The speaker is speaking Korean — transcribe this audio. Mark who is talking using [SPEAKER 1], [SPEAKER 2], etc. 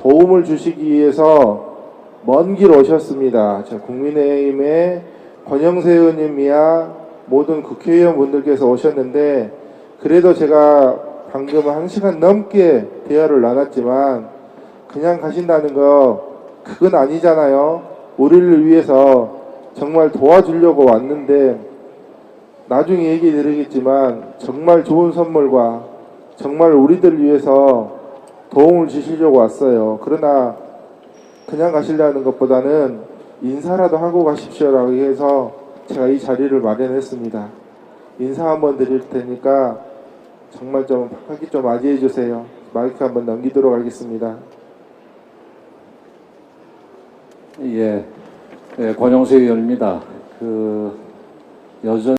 [SPEAKER 1] 도움을 주시기 위해서 먼 길 오셨습니다. 자, 국민의힘의 권영세 의원님이야 모든 국회의원분들께서 오셨는데 그래도 제가 방금 한 시간 넘게 대화를 나눴지만 그냥 가신다는 거 그건 아니잖아요. 우리를 위해서 정말 도와주려고 왔는데 나중에 얘기 드리겠지만 정말 좋은 선물과 정말 우리들 위해서 도움을 주시려고 왔어요. 그러나 그냥 가시려는 것보다는 인사라도 하고 가십시오라고 해서 제가 이 자리를 마련했습니다. 인사 한번 드릴 테니까 정말 좀 하기 좀 맞이해 주세요. 마이크 한번 넘기도록 하겠습니다.
[SPEAKER 2] 예, 예, 권영세 의원입니다. 그 여전